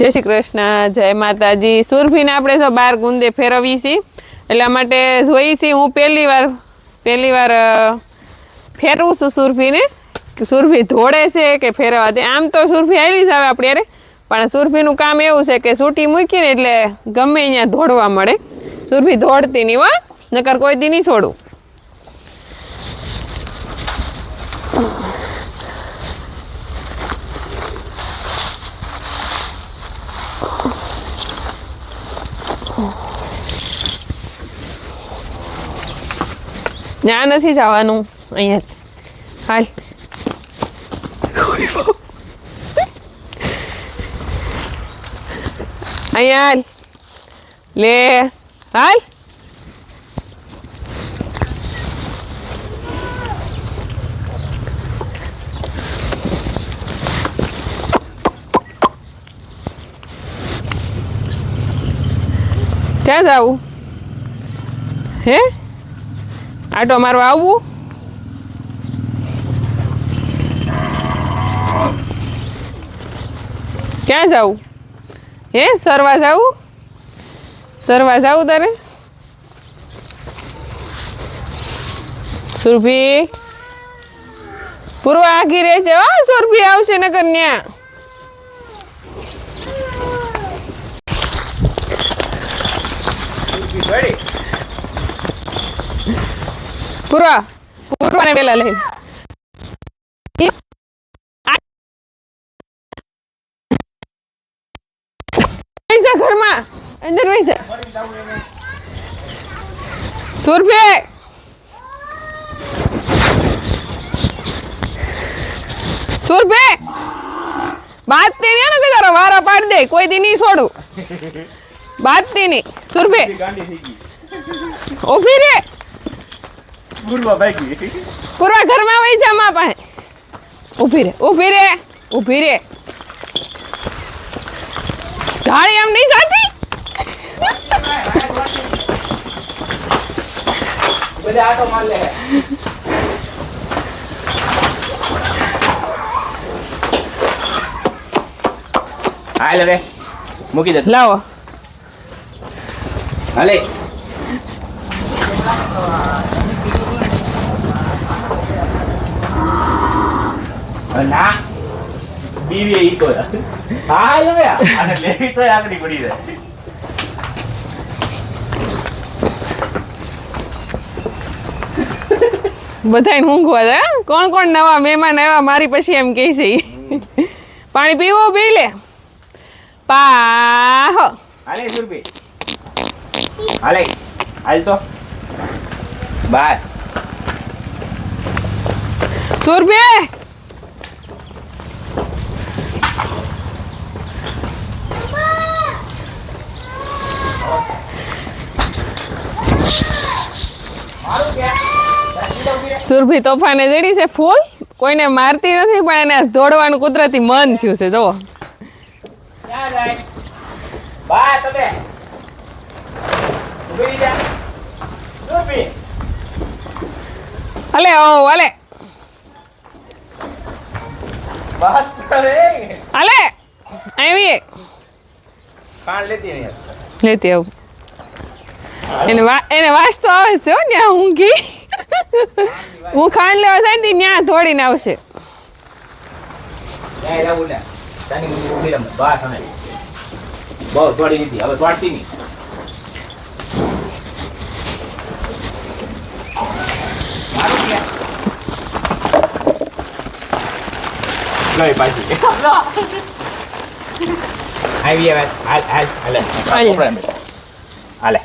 જય શ્રી કૃષ્ણ, જય માતાજી. સુરભીને આપણે જો બાર ગુંદે ફેરવી છીએ, એટલા માટે જોઈ છીએ હું પહેલી વાર પહેલી વાર ફેરવું છું સુરભીને સુરભી ધોળે છે કે ફેરવા દે. આમ તો સુરભી આવી જ આવે આપણે અરે પણ સુરભીનું કામ એવું છે કે સૂટી મૂકીને એટલે ગમે અહીંયા ધોડવા મળે. સુરભી ધોડતી નહીં વા નકર કોઈ દી નહીં છોડું ત્યાં નથી જવાનું અહીંયા. હાલ. અહીંયા હાલ. લે. હાલ. ક્યાં જવું? હે? આટો મારવા આવવું ક્યાં જવું હે, સરવા જવું સરવા જવું તારે? સુરભી? પૂર્વ આઘી રહેજે હો, સુરભી આવશે ને કન્યા પૂર્વ પૂર્વને પેલા લઈ વહી જા ઘરમાં અંદર વહી જા સુરભી સુરભી બાતતી નહીં ને કે તારો વારા પાડી દે કોઈ દી નહીં છોડું બાતતી નહીં સુરભી ગાંડી થઈ ગઈ ઊભી રે ગુરવા ભાગી પૂરા ઘરમાં વહી જા મા પાસે ઊભી રે ઊભી રે ઊભી રે ઢાળી એમ નહીં જાતી બધા આટો માર લે હાલ હવે મૂકી દે લાવો હાલે ના. બીવી ઈ તો હા હવે અને લેવી તો આગળ પડી જાય. બધાય ઊંઘવા દે કોણ કોણ નવા મહેમાન આવ્યા મારી પછી એમ કહે છે પાણી પીવું પી લે. પાહો. હાલે સુરભી. હાલે. હાલ તો. બાર સુરભી! સુરભી તોફાને જડી છે ફૂલ. કોઈને મારતી નથી પણ એને દોડવાનું કુદરતી મન થયું છે. જુઓ. અલે ઓ અલે. બસ અલે આવી કાન લેતી નહીં. લેતી આવું એને વા એને વાંચતો આવે છે હો ત્યાં ઊંઘી હું ખાંડ લેવા થાય ને ત્યાં ધોડીને આવશે બહુ થોડી લીધી હવે તોડતી નહીં? ગઈ પાછી આવી હવે હાલ હાલ હાલે. હાલે.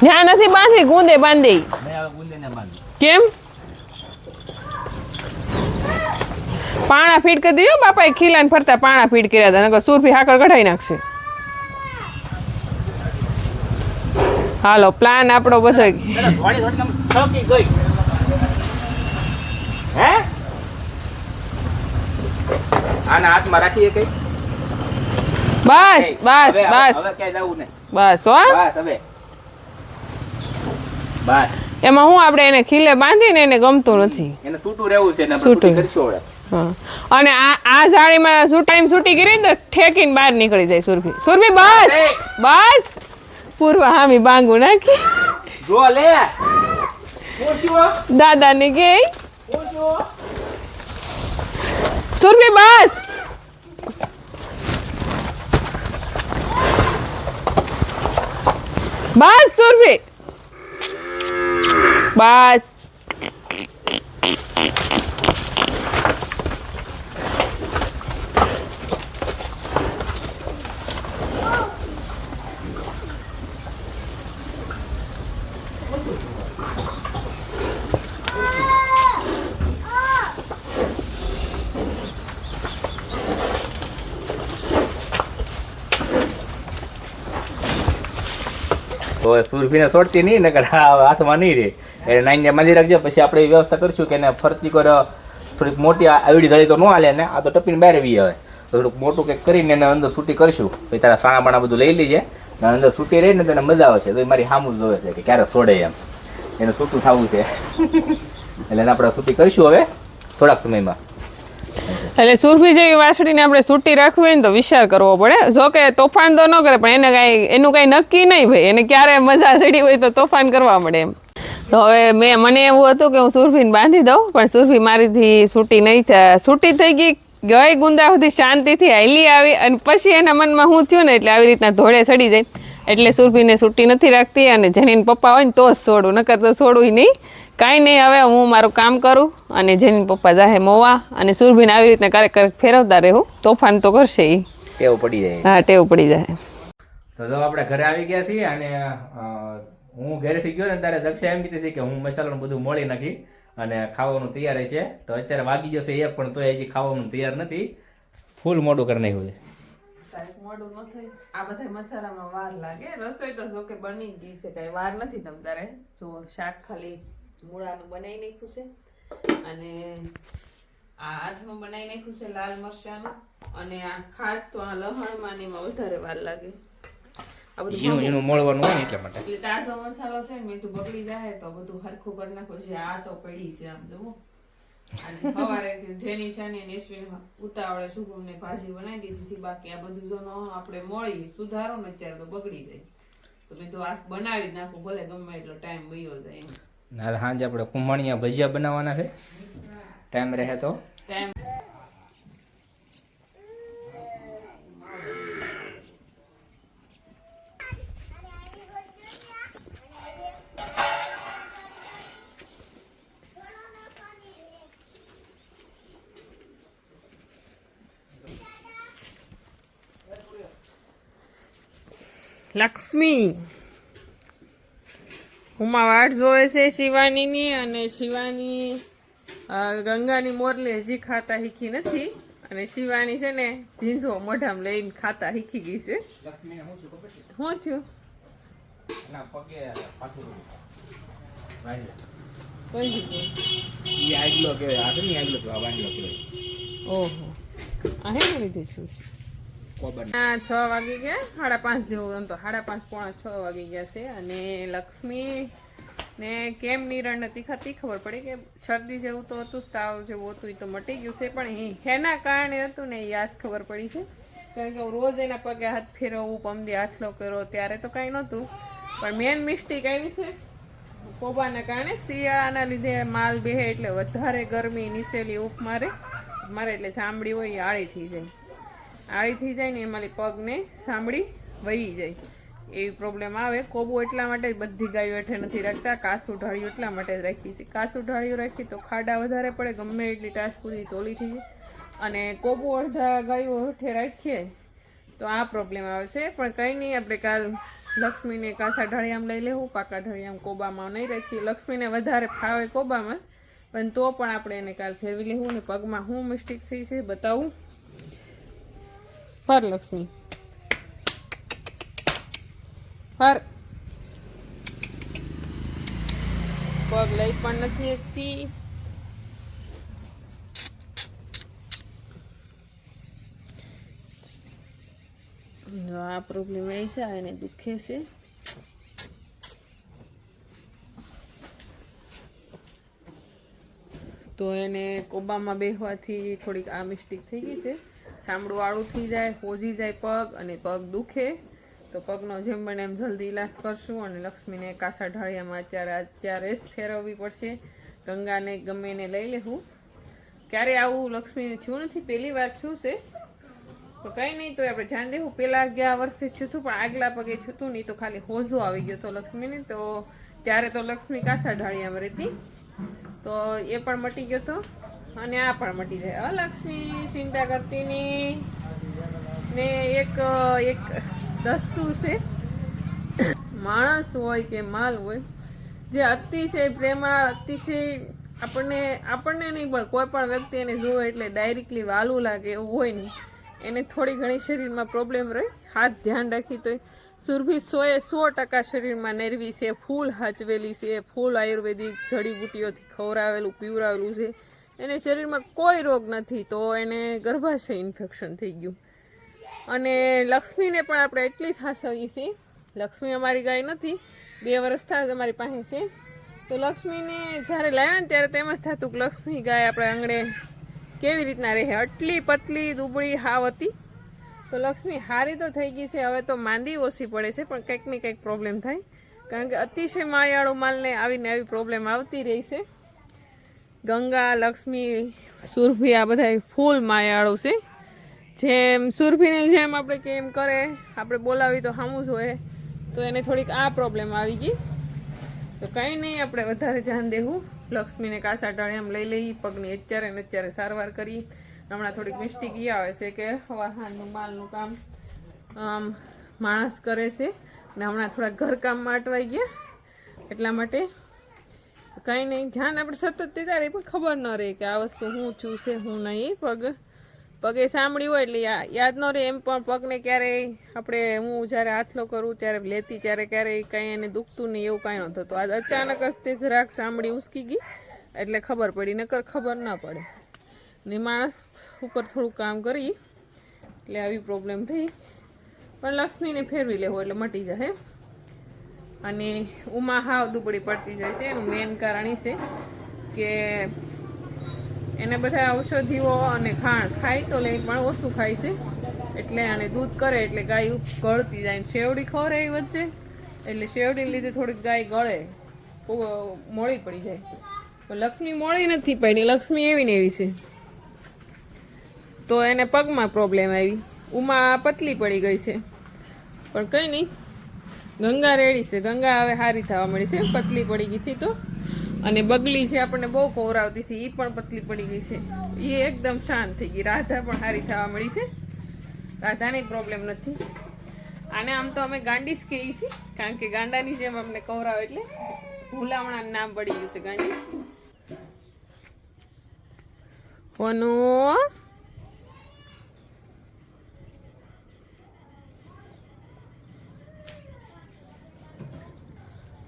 ત્યાં નથી બાંધી ગુંદે બાંધી. કેમ? પાણા ફીટ કરી દીધો બાપાએ ખીલાને ફરતા પાણા ફીટ કર્યા હતા નકર સુરભી હાકર કઢાઈ નાખશે. હાલો પ્લાન આપણો બધો થોડી થોડી આમ છલકી ગઈ હે આના હાથમાં રાખીએ કઈ? બસ બસ બસ. હવે ક્યાંય જવું નહીં. બસ હો. બસ હવે. બસ. એમાં હું આપણે એને ખીલે બાંધીને એને ગમતું નથી. એને સૂટું રહેવું છે ને. કરશું અને આ આ જાળીમાં શું ટાઈમ શૂટી કરી ને તો ઠેકીને બહાર નીકળી જાય સુરભી. સુરભી બસ. બસ. પૂર્વ હામી બાંગુ નાખી. જો લે? દાદાને કે. સુરભી બસ. બસ સુરભી. બસ. તો સુરભીને છોડતી નહીં, નકર હાથમાં નહીં રહે. એટલે નાઈને બાંધી રાખજે, પછી આપણે વ્યવસ્થા કરશું કે એને ફરતી કર, થોડીક મોટી આવડી ધળી તો ન હાલે ને, આ તો ટપીને બહાર વી આવે. થોડુંક મોટું કંઈક કરીને એને અંદર સૂટી કરશું. પછી તારા સાણા બાણા બધું લઈ લીજે, ને અંદર સૂટી રહી ને તેને મજા આવશે. તો એ મારી સામું જોવે છે કે ક્યારે છોડે એમ. એને સૂટું થવું છે. એટલે આપણે સૂટી કરીશું હવે થોડાક સમયમાં. એટલે સુરભી જેવી વાછડીને આપણે સૂટી રાખવી હોય ને તો વિચાર કરવો પડે. જો કે તોફાન તો ન કરે, પણ એને કાંઈ, એનું કાંઈ નક્કી નહીં ભાઈ. એને ક્યારે મજા ચડી હોય તો તોફાન કરવા મળે એમ. તો હવે મેં, મને એવું હતું કે હું સુરભીને બાંધી દઉં, પણ સુરભી મારીથી છૂટી નહીં થાય. છૂટી થઈ ગઈ ગઈ ગુંદા સુધી શાંતિથી હાલી આવી અને પછી એના મનમાં હું થયું ને એટલે આવી રીતના ધોળે ચડી જાય. એટલે સુરભીને છૂટી નથી રાખતી અને જેની પપ્પા હોય ને તો જ છોડું નકર તો છોડું નહીં. કાંઈ નહીં હવે હું મારું કામ કરું અને જેની પપ્પા જાહે મોવા અને સુરભીને આવી રીતના ક્યારેક ક્યારેક ફેરવતા રહેવું તોફાન તો કરશે એ ટેવ પડી જાય. હા ટેવ પડી જાય. તો જો આપણે ઘરે આવી ગયા છીએ અને હું હું ઘરેથી ગયો ને ત્યારે દક્ષા એમ કીધી હતી કે હું મસાલાનું બધું મોળી નાખી અને ખાવાનું તૈયાર છે. તો અત્યારે વાગી જશે એક પણ તોય હજી ખાવાનું તૈયાર નથી. ફૂલ મોડું કરી નાખ્યું છે. મોડું ન થાય. આ બધા મસાલામાં વાર લાગે. રસોઈ તો જોકે બની ગઈ છે કઈ વાર નથી તમ તારે જો શાક ખાલી મૂળાનું બનાવી નાખ્યું છે. અને આ હાથમાં બનાવી નાખ્યું છે લાલ મરચાનું. અને આ ખાસ તો આ લહણમાં ને એમાં વધારે વાર લાગે. આ બધું ઝીણું ઝીણું મોળવાનું હોય ને એટલા માટે. એટલે તાજો મસાલો છે ને મેં બગડી જાય તો બધું હરખું કરી નાખો. છે આ તો પડી છે આમ જુઓ. અને સવારે જેની શાની ને ઉતાવળે શુભમ ને ભાજી બનાવી દીધી હતી. બાકી આ બધું જો ન આપણે મોળી સુધારો ને ત્યારે તો બગડી જાય. તો મેં તો આ બનાવી જ નાખું ભલે ગમે એટલો ટાઈમ વયો જાય એમ. ના સાંજે આપણે કુંભણિયા ભજીયા બનાવવાના છે. ટાઈમ રહે તો. લક્ષ્મી. ઉમા વાટ જોવે છે શિવાનીની અને શિવાની ગંગાની મોરલી હજી ખાતા શીખી નથી. અને શિવાની છે ને ઝીંઝો મોઢામાં લઈને ખાતા શીખી ગઈ છે. કોઈ જગ્યાએ ઓહો. આ હે લીધું છું? આ છ વાગી ગયા. સાડા પાંચ જેવું એમ તો. સાડા પાંચ પોણા છ વાગી ગયા છે. અને લક્ષ્મી ને કેમ નિરણ નથી ખાતી? ખબર પડી કે શરદી જેવું તો હતું, તાવ જેવું હતું એ તો મટી ગયું છે. પણ એ હેના કારણે હતું ને એ આજ ખબર પડી છે. કારણ કે હું રોજ એના પગે હાથ ફેરવવું પમદી હાથલો કર્યો, ત્યારે તો કાંઈ નહોતું. પણ મેન મિસ્ટેક આવી છે. કોબાના કારણે શિયાળાના લીધે માલ બેહે એટલે વધારે ગરમી નીસેલી ઉફ મારે. મારે એટલે ચામડી હોય એ આળી થઈ જાય. આળી થઈ જાય ને એમાં પગને સાંભળી વહી જાય. એવી પ્રોબ્લેમ આવે. કોબો એટલા માટે બધી ગાયો હેઠે નથી રાખતા. કાસુ ઢાળિયું એટલા માટે જ રાખીએ છીએ. કાસુ ઢાળિયું રાખીએ તો ખાડા વધારે પડે, ગમે એટલી પૂરી તોલી થઈ જાય. અને કોબુ અડધા ગાયો હેઠે રાખીએ તો આ પ્રોબ્લેમ આવે છે. પણ કંઈ નહીં, આપણે કાલ લક્ષ્મીને કાસા ઢાળિયામ લઈ લેવું. પાકા ઢળિયામ કોબામાં નહીં રાખીએ. લક્ષ્મીને વધારે ફાવે કોબામાં. પણ તો પણ આપણે એને કાલ ફેરવી લેવું ને પગમાં શું મિસ્ટેક થઈ છે બતાવું. ફર લક્ષ્મી. ફર. પગ લઈ પણ નથી એકથી. આ પ્રોબ્લેમ એ છે એને દુખે છે. તો એને કોબામાં બેહવાથી થોડીક આ મિસ્ટેક થઈ ગઈ છે. ચામડું આળું થઈ જાય, હોજી જાય પગ અને પગ દુખે. તો પગનો જેમ બને એમ જલ્દી ઇલાજ કરશું અને લક્ષ્મીને કાસા ઢાળિયામાં અત્યારે અત્યારે જ ફેરવવી પડશે. ગંગાને ગમે એને લઈ લેવું ક્યારે આવું લક્ષ્મીને થયું નથી? પહેલી વાર શું છે. તો કંઈ નહીં તો આપણે ધ્યાન દેવું પહેલા ગયા વર્ષે છૂતું પણ આગલા પગે છૂતું નહીં, તો ખાલી હોજો આવી ગયો હતો લક્ષ્મીને. તો ત્યારે તો લક્ષ્મી કાસા ઢાળિયામાં રહેતી. તો એ પણ મટી ગયો હતો. અને આ પણ મટી જાય. અલક્ષ્મી લક્ષ્મી, ચિંતા કરતી નહીં. ને એક એક દસ્તુર છે. માણસ હોય કે માલ હોય, જે અતિશય પ્રેમાળ, અતિશય આપણને આપણને નહીં, પણ કોઈ પણ વ્યક્તિ એને જોવે એટલે ડાયરેક્ટલી વાલું લાગે એવું હોય નહીં એને થોડી ઘણી શરીરમાં પ્રોબ્લેમ રહે. હાથ ધ્યાન રાખી તો સુરભી સોએ સો ટકા શરીરમાં નેરવી છે, ફૂલ હાચવેલી છે, ફૂલ આયુર્વેદિક જડીબુટીઓથી ખવડાવેલું પીવરાવેલું છે. એને શરીરમાં કોઈ રોગ નથી, તો એને ગર્ભાશય ઇન્ફેક્શન થઈ ગયું. અને લક્ષ્મીને પણ આપણે એટલી હાસવીએ છીએ લક્ષ્મી અમારી ગાય નથી, બે વર્ષ થાય અમારી પાસે છે. તો લક્ષ્મીને જ્યારે લાવ્યા ને ત્યારે તેમ જ થતું કે લક્ષ્મી ગાય આપણે આંગણે કેવી રીતના રહે? આટલી પતલી દુબળી હાવ હતી. તો લક્ષ્મી હારી તો થઈ ગઈ છે, હવે તો માંદી ઓછી પડે છે, પણ કંઈક ને કંઈક પ્રોબ્લેમ થાય. કારણ કે અતિશય માયાળો માલને આવીને આવી પ્રોબ્લેમ આવતી રહી છે. ગંગા, લક્ષ્મી, સુરભી આ બધા ફૂલ માયાળું છે. જેમ સુરભીને જેમ આપણે કેમ કરે, આપણે બોલાવી તો સામું જ હોય. તો એને થોડીક આ પ્રોબ્લેમ આવી ગઈ. તો કંઈ નહીં, આપણે વધારે ધ્યાન દેવું. લક્ષ્મીને કાસા ટાળિયામ લઈ લઈ, પગની અત્યારે ને અત્યારે સારવાર કરી. હમણાં થોડીક મિસ્ટેક એ આવે છે કે વાહનનું, માલનું કામ, આમ, માણસ કરે છે. ને હમણાં થોડા ઘરકામમાં અટવાઈ ગયા એટલા માટે કંઈ નહીં ધ્યાન આપણે સતત દેતા રહે, પણ ખબર ન રહે કે આ વસ્તુ હું છું છે, હું નહીં. પગ, પગે સાંભળ્યું હોય એટલે યાદ ન રહે એમ, પણ પગને ક્યારેય આપણે હું જ્યારે હાથલો કરું, ત્યારે લેતી ત્યારે ક્યારેય કંઈ એને દુખતું નહીં, એવું કાંઈ ન થતું આજ અચાનક જ તે જરાક ચામડી ઉસકી ગઈ, એટલે ખબર પડી, નકર ખબર ન પડે. ને માણસ ઉપર થોડું કામ કરી, એટલે આવી પ્રોબ્લેમ થઈ. પણ લક્ષ્મીને ફેરવી લેવો, એટલે મટી જાય અને ઉમા હાવ દુબળી પડતી જાય છે. એનું મેન કારણ એ છે કે એને બધા ઔષધિઓ અને ખાણ ખાય તો લે, પણ ઓછું ખાય છે. એટલે અને દૂધ કરે એટલે ગાય ગળતી જાય. શેવડી એ વચ્ચે, એટલે શેવડીને લીધે થોડીક ગાય ગળે મોળી પડી જાય. લક્ષ્મી મોડી નથી પડી, લક્ષ્મી એવી ને એવી છે. તો એને પગમાં પ્રોબ્લેમ આવી. ઉમા પતલી પડી ગઈ છે. પણ કંઈ નહીં. ગંગા રેડી છે. ગંગા હવે સારી થવા મળી છે. પતલી પડી ગઈ હતી તો. અને બગલી જે આપણને બહુ કોવરાવતી હતી એ પણ પતલી પડી ગઈ છે. એ એકદમ શાંત થઈ ગઈ. રાધા પણ સારી થવા મળી છે. રાધાની પ્રોબ્લેમ નથી. આને આમ તો અમે ગાંડી જ કહીએ છીએ. કારણ કે ગાંડાની જેમ અમને કવરાવ એટલે ભૂલામણા નામ પડી ગયું છે ગાંડી. કોનું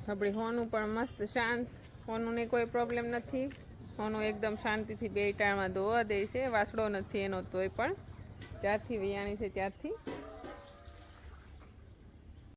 આપણી હોનું પણ મસ્ત શાંત. હોનુંને કોઈ પ્રોબ્લેમ નથી. હોનું એકદમ શાંતિથી બે ટાણમાં ધોવા દે છે. વાસડો નથી એનો તોય પણ. જ્યાંથી વિયાણી છે ત્યારથી